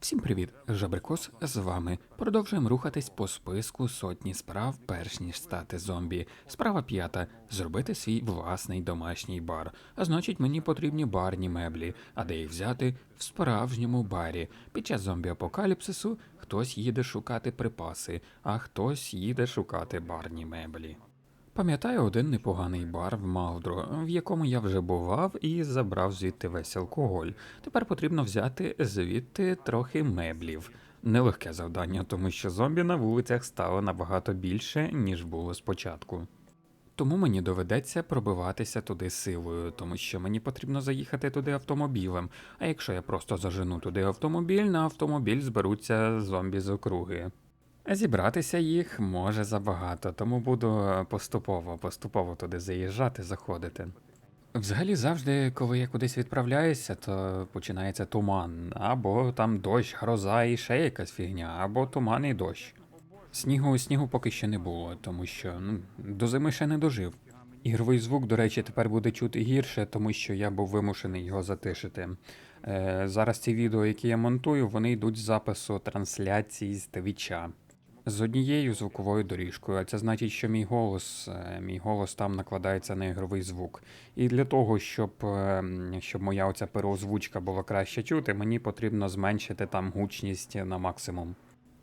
Всім привіт, Жабрикос з вами. Продовжуємо рухатись по списку сотні справ, перш ніж стати зомбі. Справа п'ята зробити свій власний домашній бар. А значить, мені потрібні барні меблі. А де їх взяти? В справжньому барі. Під час зомбі-апокаліпсису хтось їде шукати припаси, а хтось їде шукати барні меблі. Пам'ятаю один непоганий бар в Малдро, в якому я вже бував і забрав звідти весь алкоголь. Тепер потрібно взяти звідти трохи меблів. Нелегке завдання, тому що зомбі на вулицях стало набагато більше, ніж було спочатку. Тому мені доведеться пробиватися туди силою, тому що мені потрібно заїхати туди автомобілем. А якщо я просто зажену туди автомобіль, на автомобіль зберуться зомбі з округи. Зібратися їх може забагато, тому буду поступово, поступово туди заїжджати, заходити. Взагалі, завжди, коли я кудись відправляюся, то починається туман, або там дощ, гроза і ще якась фігня, або туман і дощ. Снігу снігу поки що не було, тому що ну, до зими ще не дожив. Ігровий звук, до речі, тепер буде чути гірше, тому що я був вимушений його затишити. Е, зараз ці відео, які я монтую, вони йдуть з запису трансляції з твіча. З однією звуковою доріжкою, а це значить, що мій голос, е, мій голос там накладається на ігровий звук. І для того, щоб, е, щоб моя оця переозвучка була краще чути, мені потрібно зменшити там гучність на максимум.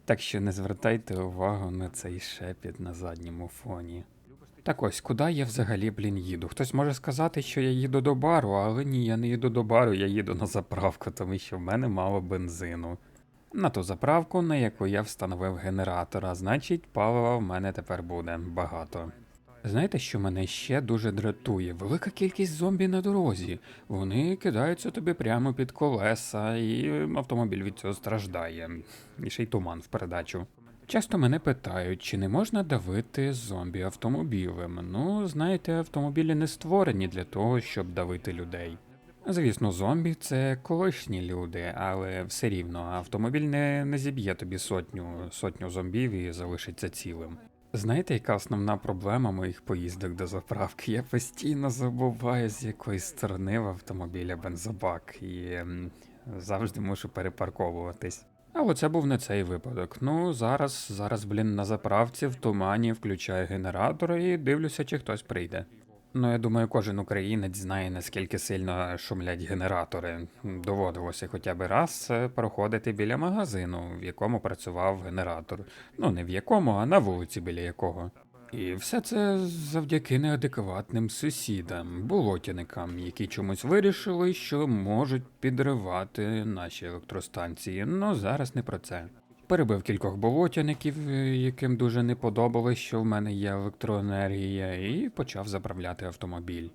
Так що не звертайте увагу на цей шепіт на задньому фоні. Так ось, куди я взагалі, блін, їду? Хтось може сказати, що я їду до бару, але ні, я не їду до бару, я їду на заправку, тому що в мене мало бензину. На ту заправку, на яку я встановив генератор, а значить, палива в мене тепер буде багато. Знаєте, що мене ще дуже дратує? Велика кількість зомбі на дорозі. Вони кидаються тобі прямо під колеса, і автомобіль від цього страждає. І ще й туман в передачу. Часто мене питають, чи не можна давити зомбі автомобілем. Ну, знаєте, автомобілі не створені для того, щоб давити людей. Звісно, зомбі це колишні люди, але все рівно автомобіль не, не зіб'є тобі сотню, сотню зомбів і залишиться цілим. Знаєте, яка основна проблема моїх поїздок до заправки? Я постійно забуваю, з якої сторони в автомобіля бензобак, і завжди мушу перепарковуватись. Але це був не цей випадок. Ну, зараз, зараз, блін, на заправці в тумані включаю генератор і дивлюся, чи хтось прийде. Ну, я думаю, кожен українець знає, наскільки сильно шумлять генератори. Доводилося хоча б раз е, проходити біля магазину, в якому працював генератор. Ну, не в якому, а на вулиці біля якого. І все це завдяки неадекватним сусідам, болотяникам, які чомусь вирішили, що можуть підривати наші електростанції. Ну зараз не про це. Перебив кількох болотяників, е, яким дуже не подобалось, що в мене є електроенергія, і почав заправляти автомобіль.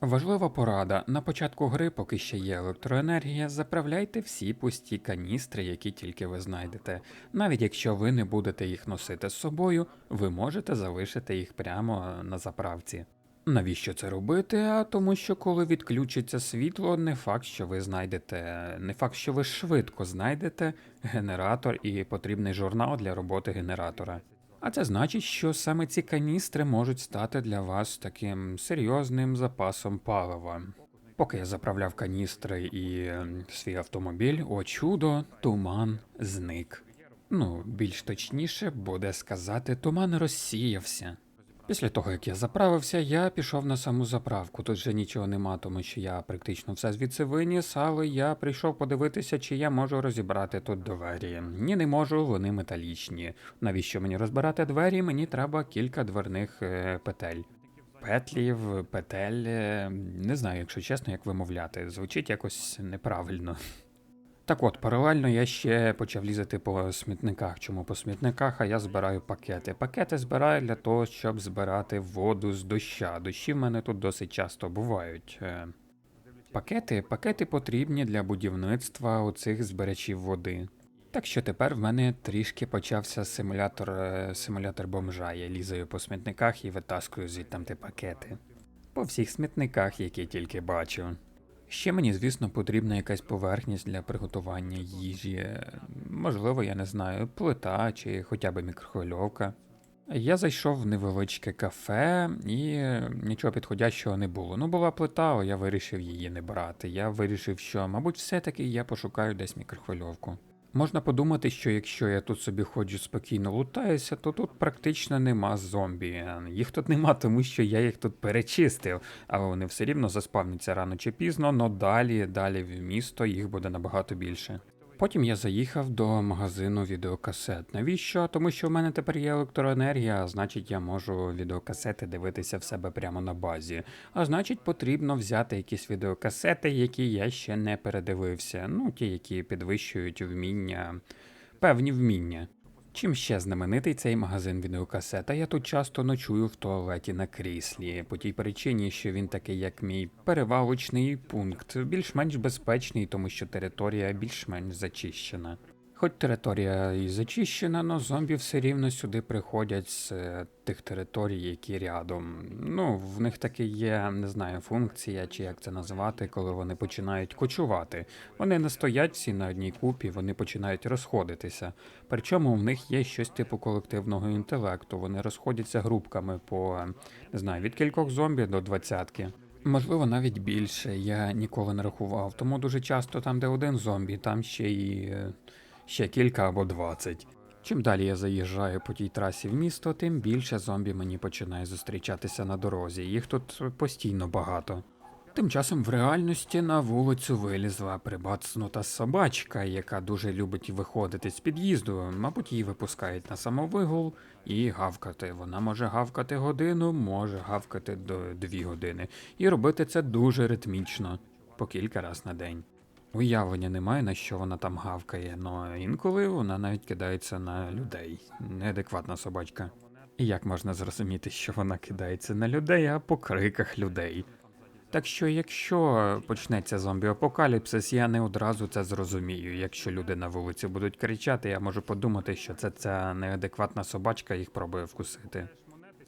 Важлива порада: на початку гри, поки ще є електроенергія, заправляйте всі пусті каністри, які тільки ви знайдете. Навіть якщо ви не будете їх носити з собою, ви можете залишити їх прямо на заправці. Навіщо це робити? А тому, що коли відключиться світло, не факт, що ви знайдете, не факт, що ви швидко знайдете генератор і потрібний журнал для роботи генератора. А це значить, що саме ці каністри можуть стати для вас таким серйозним запасом палива. Поки я заправляв каністри і е, свій автомобіль, о чудо, туман зник. Ну, більш точніше буде сказати, туман розсіявся. Після того, як я заправився, я пішов на саму заправку. Тут вже нічого нема, тому що я практично все звідси виніс, але я прийшов подивитися, чи я можу розібрати тут двері. Ні, не можу, вони металічні. Навіщо мені розбирати двері? Мені треба кілька дверних е, петель. Петлів, петель, е, не знаю, якщо чесно, як вимовляти. Звучить якось неправильно. Так от, паралельно я ще почав лізати по смітниках. Чому по смітниках? А я збираю пакети. Пакети збираю для того, щоб збирати воду з доща. Дощі в мене тут досить часто бувають. Е, Пакети, пакети потрібні для будівництва оцих збирачів води. Так що тепер в мене трішки почався симулятор, е, симулятор бомжа. Я лізаю по смітниках і витаскую звідти пакети. По всіх смітниках, які тільки бачу. Ще мені, звісно, потрібна якась поверхність для приготування їжі. Можливо, я не знаю, плита чи хоча б мікрохвильовка. Я зайшов в невеличке кафе і нічого підходящого не було. Ну, була плита, але я вирішив її не брати. Я вирішив, що, мабуть, все-таки я пошукаю десь мікрохвильовку. Можна подумати, що якщо я тут собі ходжу спокійно лутаюся, то тут практично нема зомбі. Їх тут нема, тому що я їх тут перечистив, але вони все рівно заспавняться рано чи пізно, але далі, далі в місто їх буде набагато більше. Потім я заїхав до магазину відеокасет. Навіщо? Тому що в мене тепер є електроенергія, а значить я можу відеокасети дивитися в себе прямо на базі. А значить, потрібно взяти якісь відеокасети, які я ще не передивився. Ну, ті, які підвищують вміння, певні вміння. Чим ще знаменитий цей магазин відеокасета, я тут часто ночую в туалеті на кріслі, по тій причині, що він такий, як мій перевалочний пункт, більш-менш безпечний, тому що територія більш-менш зачищена. Хоч територія і зачищена, но зомбі все рівно сюди приходять з е, тих територій, які рядом. Ну, в них таки є, не знаю, функція, чи як це називати, коли вони починають кочувати. Вони не стоять всі на одній купі, вони починають розходитися. Причому в них є щось типу колективного інтелекту. Вони розходяться групками по не знаю, від кількох зомбі до двадцятки. Можливо, навіть більше. Я ніколи не рахував. Тому дуже часто там, де один зомбі, там ще й е, ще кілька або двадцять. Чим далі я заїжджаю по тій трасі в місто, тим більше зомбі мені починає зустрічатися на дорозі. Їх тут постійно багато. Тим часом в реальності на вулицю вилізла прибацнута собачка, яка дуже любить виходити з під'їзду. Мабуть, її випускають на самовигул і гавкати. Вона може гавкати годину, може гавкати до дві години. І робити це дуже ритмічно, по кілька раз на день. Уявлення немає, на що вона там гавкає, але інколи вона навіть кидається на людей. Неадекватна собачка. І як можна зрозуміти, що вона кидається на людей, а по криках людей? Так що, якщо почнеться зомбі-апокаліпсис, я не одразу це зрозумію. Якщо люди на вулиці будуть кричати, я можу подумати, що це ця неадекватна собачка їх пробує вкусити.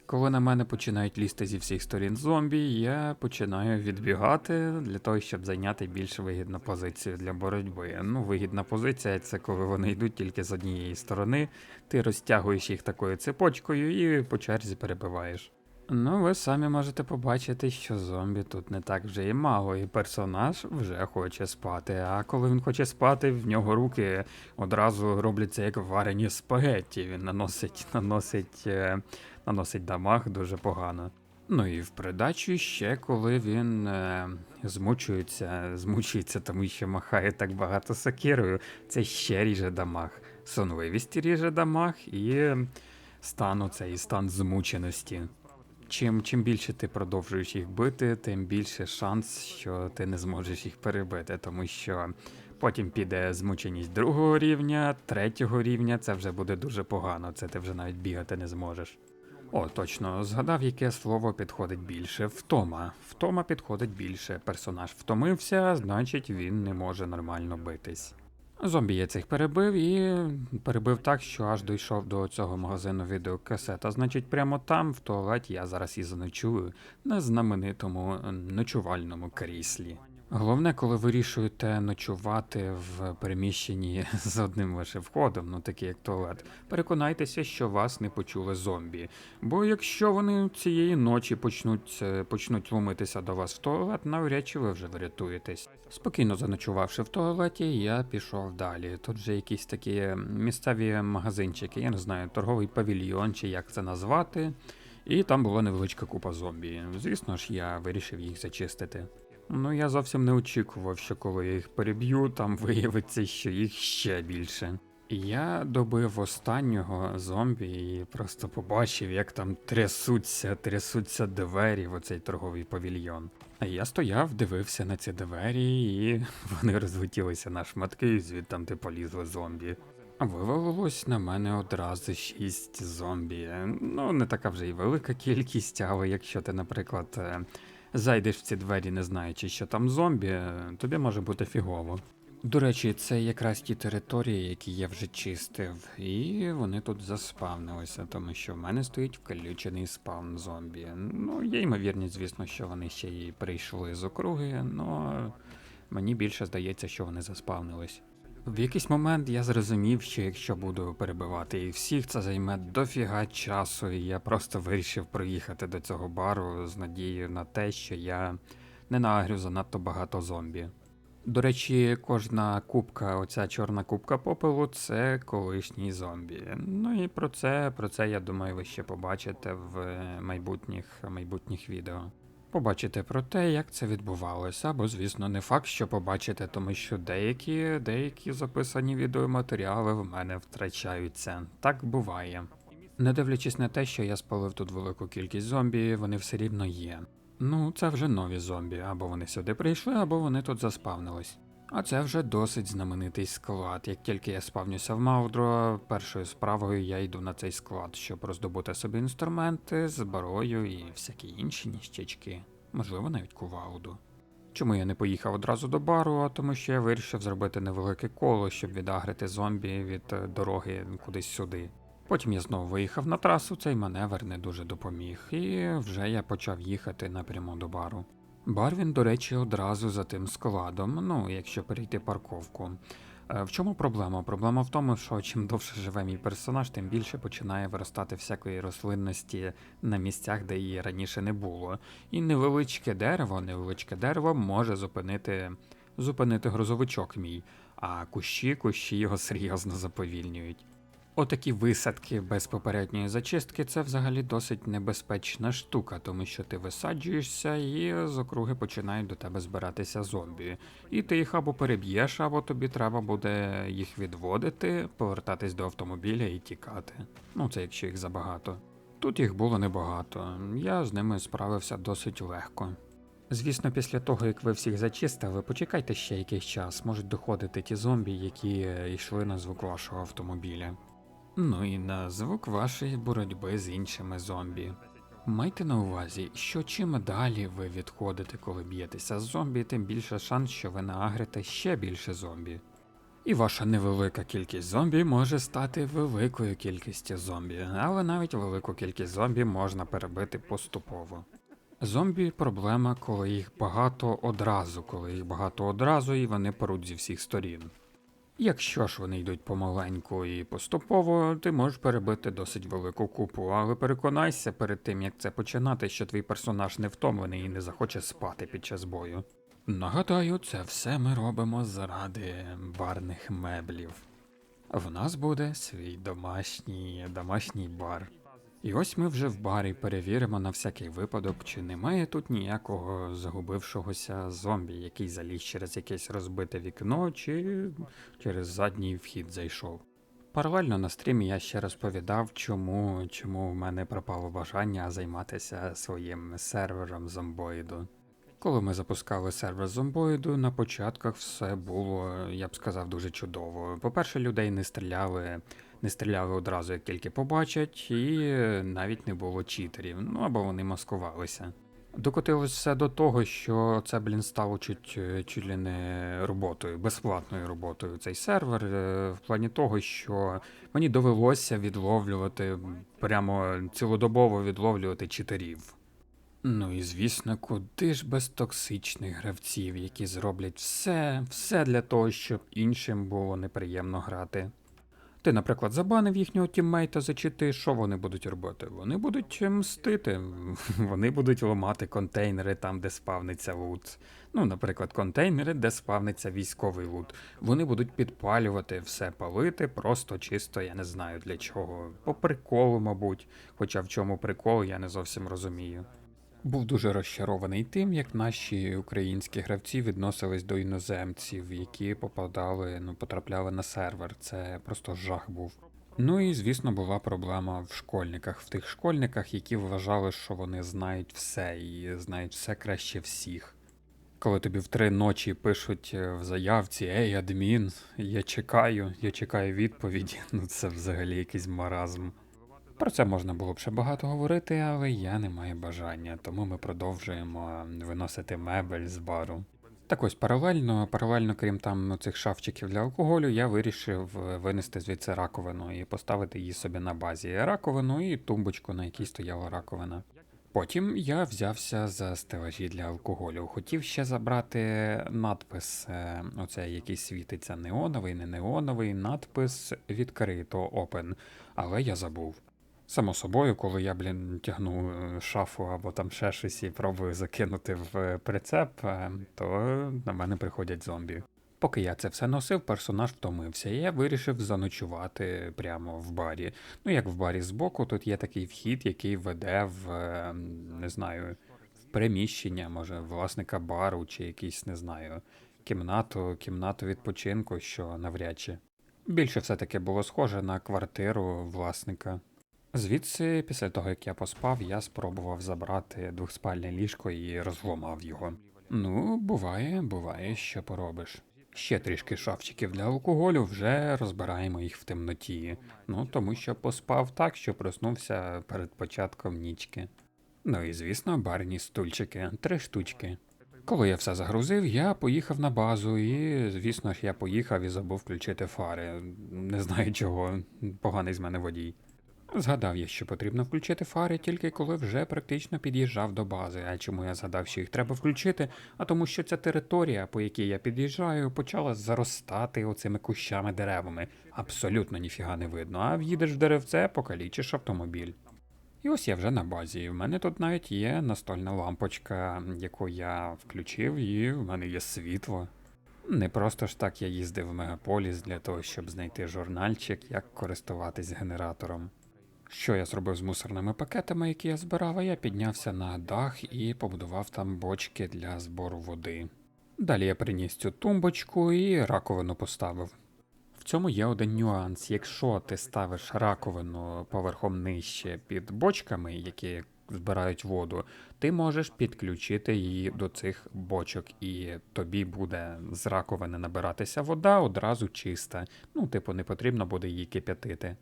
Коли на мене починають лізти зі всіх сторін зомбі, я починаю відбігати для того, щоб зайняти більш вигідну позицію для боротьби. Ну, вигідна позиція це коли вони йдуть тільки з однієї сторони, ти розтягуєш їх такою цепочкою і по черзі перебиваєш. Ну, ви самі можете побачити, що зомбі тут не так вже і мало, і персонаж вже хоче спати. А коли він хоче спати, в нього руки одразу робляться як варені спагетті. Він наносить, наносить, е, наносить дамаг дуже погано. Ну і в придачу ще коли він е, змучується, змучується, тому що махає так багато сокирою, це ще ріже дамаг. Сонливість ріже дамаг і стан оцей стан змученості. Чим, чим більше ти продовжуєш їх бити, тим більше шанс, що ти не зможеш їх перебити, тому що потім піде змученість другого рівня, третього рівня, це вже буде дуже погано, це ти вже навіть бігати не зможеш. О, точно, згадав, яке слово підходить більше. Втома. Втома підходить більше. Персонаж втомився, значить він не може нормально битись. Зомбі я цих перебив і перебив так, що аж дійшов до цього магазину відеокасет. А значить, прямо там, в туалеті, я зараз і заночую на знаменитому ночувальному кріслі. Головне, коли вирішуєте ночувати в приміщенні з одним лише входом, ну таке як туалет, переконайтеся, що вас не почули зомбі. Бо якщо вони цієї ночі почнуть е, почнуть ломитися до вас в туалет, навряд чи ви вже врятуєтесь. Спокійно заночувавши в туалеті, я пішов далі. Тут вже якісь такі місцеві магазинчики, я не знаю, торговий павільйон чи як це назвати. І там була невеличка купа зомбі. Звісно ж, я вирішив їх зачистити. Ну, я зовсім не очікував, що коли я їх переб'ю, там виявиться, що їх ще більше. Я добив останнього зомбі і просто побачив, як там трясуться, трясуться двері в оцей торговий павільйон. А я стояв, дивився на ці двері, і вони розлетілися на шматки, і звідтам ти полізли зомбі. Вивалилось на мене одразу шість зомбі. Ну, не така вже й велика кількість, але якщо ти, наприклад, е, зайдеш в ці двері, не знаючи, що там зомбі, тобі може бути фігово. До речі, це якраз ті території, які я вже чистив, і вони тут заспавнилися, тому що в мене стоїть включений спавн зомбі. Ну, є ймовірність, звісно, що вони ще й прийшли з округи, але мені більше здається, що вони заспавнились. В якийсь момент я зрозумів, що якщо буду перебивати їх всіх, це займе дофіга часу, і я просто вирішив проїхати до цього бару з надією на те, що я не нагрю занадто багато зомбі. До речі, кожна кубка, оця чорна кубка попелу, це колишній зомбі. Ну і про це, про це я думаю, ви ще побачите в майбутніх, майбутніх відео. Побачите про те, як це відбувалося, або, звісно, не факт, що побачите, тому що деякі, деякі записані відеоматеріали в мене втрачаються. Так буває. Не дивлячись на те, що я спалив тут велику кількість зомбі, вони все рівно є. Ну, це вже нові зомбі, або вони сюди прийшли, або вони тут заспавнились. А це вже досить знаменитий склад. Як тільки я спавнюся в Маудро, першою справою я йду на цей склад, щоб роздобути собі інструменти, зброю і всякі інші ніщечки, можливо, навіть кувалду. Чому я не поїхав одразу до бару, а тому що я вирішив зробити невелике коло, щоб відагрити зомбі від е, дороги кудись сюди. Потім я знову виїхав на трасу, цей маневр не дуже допоміг, і вже я почав їхати напряму до бару. Бар він, до речі, одразу за тим складом, ну, якщо перейти парковку. Е, В чому проблема? Проблема в тому, що чим довше живе мій персонаж, тим більше починає виростати всякої рослинності на місцях, де її раніше не було. І невеличке дерево, невеличке дерево може зупинити, зупинити грузовичок мій, а кущі, кущі його серйозно заповільнюють. Отакі висадки без попередньої зачистки це взагалі досить небезпечна штука, тому що ти висаджуєшся і з округи починають до тебе збиратися зомбі. І ти їх або переб'єш, або тобі треба буде їх відводити, повертатись до автомобіля і тікати. Ну це якщо їх забагато. Тут їх було небагато, я з ними справився досить легко. Звісно, після того, як ви всіх зачистили, почекайте ще якийсь час, можуть доходити ті зомбі, які йшли на звук вашого автомобіля. Ну і на звук вашої боротьби з іншими зомбі. Майте на увазі, що чим далі ви відходите, коли б'єтеся з зомбі, тим більше шанс, що ви наагрите ще більше зомбі. І ваша невелика кількість зомбі може стати великою кількістю зомбі, але навіть велику кількість зомбі можна перебити поступово. Зомбі проблема, коли їх багато одразу, коли їх багато одразу і вони поруть зі всіх сторін. Якщо ж вони йдуть помаленьку і поступово, ти можеш перебити досить велику купу, але переконайся перед тим, як це починати, що твій персонаж не втомлений і не захоче спати під час бою. Нагадаю, це все ми робимо заради барних меблів. В нас буде свій домашній, домашній бар. І ось ми вже в барі перевіримо на всякий випадок, чи немає тут ніякого загубившогося зомбі, який заліз через якесь розбите вікно, чи через задній вхід зайшов. Паралельно на стрімі я ще розповідав, чому, чому в мене пропало бажання займатися своїм сервером зомбоїду. Коли ми запускали сервер зомбоїду, на початках все було, я б сказав, дуже чудово. По-перше, людей не стріляли, не стріляли одразу, як тільки побачать, і навіть не було читерів, ну або вони маскувалися. Докотилось все до того, що це, блін, стало чуть, е, чуть ли не роботою, безплатною роботою цей сервер, е, в плані того, що мені довелося відловлювати, прямо цілодобово відловлювати читерів. Ну і звісно, куди ж без токсичних гравців, які зроблять все, все для того, щоб іншим було неприємно грати. Ти, наприклад, забанив їхнього тіммейта за чити, що вони будуть робити? Вони будуть мстити, вони будуть ламати контейнери там, де спавниться лут. Ну, наприклад, контейнери, де спавниться військовий лут. Вони будуть підпалювати все палити, просто чисто, я не знаю для чого. По приколу, мабуть. Хоча в чому прикол, я не зовсім розумію. Був дуже розчарований тим, як наші українські гравці відносились до іноземців, які попадали, ну потрапляли на сервер. Це просто жах був. Ну і звісно була проблема в школьниках, в тих школьниках, які вважали, що вони знають все і знають все краще всіх. Коли тобі в три ночі пишуть е, в заявці Ей, адмін, я чекаю, я чекаю відповіді. Ну це взагалі якийсь маразм. Про це можна було б ще багато говорити, але я не маю бажання, тому ми продовжуємо виносити мебель з бару. Так ось паралельно, паралельно, крім там цих шафчиків для алкоголю, я вирішив е, винести звідси раковину і поставити її собі на базі. Раковину і тумбочку, на якій стояла раковина. Потім я взявся за стелажі для алкоголю. Хотів ще забрати надпис, е, оцей який світиться неоновий, не неоновий, надпис відкрито open, але я забув. Само собою, коли я, блін, тягну е, шафу або там ще щось і пробую закинути в е, прицеп, е, то на мене приходять зомбі. Поки я це все носив, персонаж втомився, і я вирішив заночувати прямо в барі. Ну, як в барі збоку, тут є такий вхід, який веде в не знаю, в приміщення, може, власника бару чи якийсь, не знаю, кімнату, кімнату відпочинку, що навряд чи. Більше все-таки було схоже на квартиру власника. Звідси, після того як я поспав, я спробував забрати двохспальне ліжко і розломав його. Ну, буває, буває, що поробиш. Ще трішки шафчиків для алкоголю, вже розбираємо їх в темноті. Ну, тому що поспав так, що проснувся перед початком нічки. Ну і звісно, барні стульчики, три штучки. Коли я все загрузив, я поїхав на базу, і, звісно ж, я поїхав і забув включити фари. Не знаю чого, поганий з мене водій. Згадав я, що потрібно включити фари тільки коли вже практично під'їжджав до бази. А чому я згадав, що їх треба включити? А тому, що ця територія, по якій я під'їжджаю, почала заростати оцими кущами деревами. Абсолютно ніфіга не видно. А в'їдеш в деревце, покалічиш автомобіль. І ось я вже на базі. В мене тут навіть є настольна лампочка, яку я включив, і в мене є світло. Не просто ж так я їздив в мегаполіс для того, щоб знайти журнальчик, як користуватись генератором. Що я зробив з мусорними пакетами, які я збирав, я піднявся на дах і побудував там бочки для збору води. Далі я приніс цю тумбочку і раковину поставив. В цьому є один нюанс. Якщо ти ставиш раковину поверхом нижче під бочками, які збирають воду, ти можеш підключити її до цих бочок, і тобі буде з раковини набиратися вода одразу чиста. Ну, типу, не потрібно буде її кип'ятити.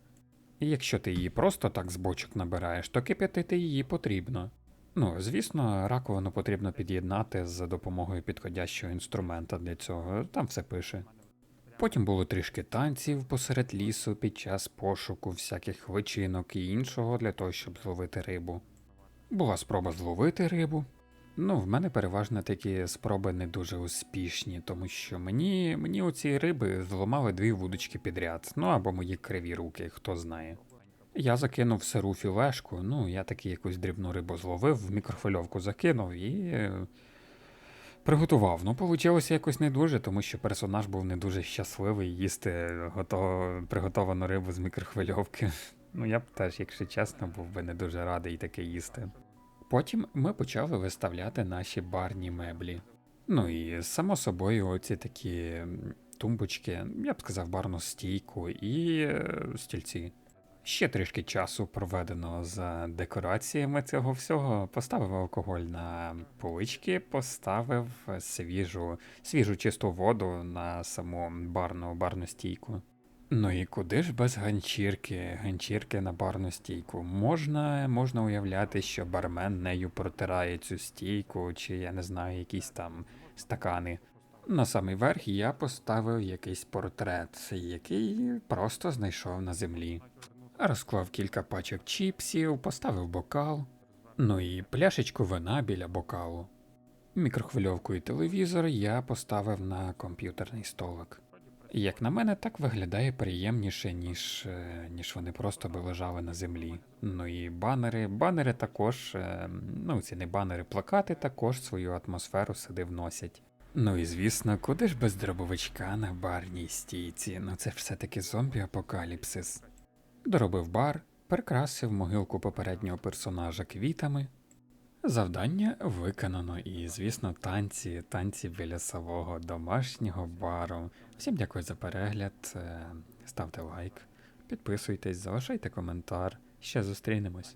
Якщо ти її просто так з бочок набираєш, то кип'ятити її потрібно. Ну, звісно, раковину потрібно під'єднати за допомогою підходящого інструмента для цього, там все пише. Потім було трішки танців посеред лісу під час пошуку всяких личинок і іншого для того, щоб зловити рибу. Була спроба зловити рибу. Ну, в мене переважно такі спроби не дуже успішні, тому що мені, мені оці риби зламали дві вудочки підряд, ну або мої криві руки, хто знає. Я закинув сиру філешку, ну я таки якусь дрібну рибу зловив, в мікрофильовку закинув і е, приготував. Ну, вийшло якось не дуже, тому що персонаж був не дуже щасливий їсти готово, приготовану рибу з мікрохвильовки. Ну, я б теж, якщо чесно, був би не дуже радий таке їсти. Потім ми почали виставляти наші барні меблі. Ну і само собою, оці такі тумбочки, я б сказав, барну стійку і е, стільці. Ще трішки часу проведено за декораціями цього всього. Поставив алкоголь на полички, поставив свіжу, свіжу чисту воду на саму барну барну стійку. Ну і куди ж без ганчірки, ганчірки на барну стійку? Можна, можна уявляти, що бармен нею протирає цю стійку, чи я не знаю, якісь там стакани. На самий верх я поставив якийсь портрет, який просто знайшов на землі. Розклав кілька пачок чіпсів, поставив бокал, ну і пляшечку вина біля бокалу. Мікрохвильовку і телевізор я поставив на комп'ютерний столик. Як на мене, так виглядає приємніше, ніж, е, ніж вони просто би лежали на землі. Ну і банери. Банери також, е, ну ці не банери, плакати також свою атмосферу сюди вносять. Ну і звісно, куди ж без дробовичка на барній стійці? Ну це все-таки зомбі-апокаліпсис. Доробив бар, прикрасив могилку попереднього персонажа квітами. Завдання виконано, і, звісно, танці, танці біля сового домашнього бару. Всім дякую за перегляд. е, Ставте лайк, підписуйтесь, залишайте коментар. Ще зустрінемось.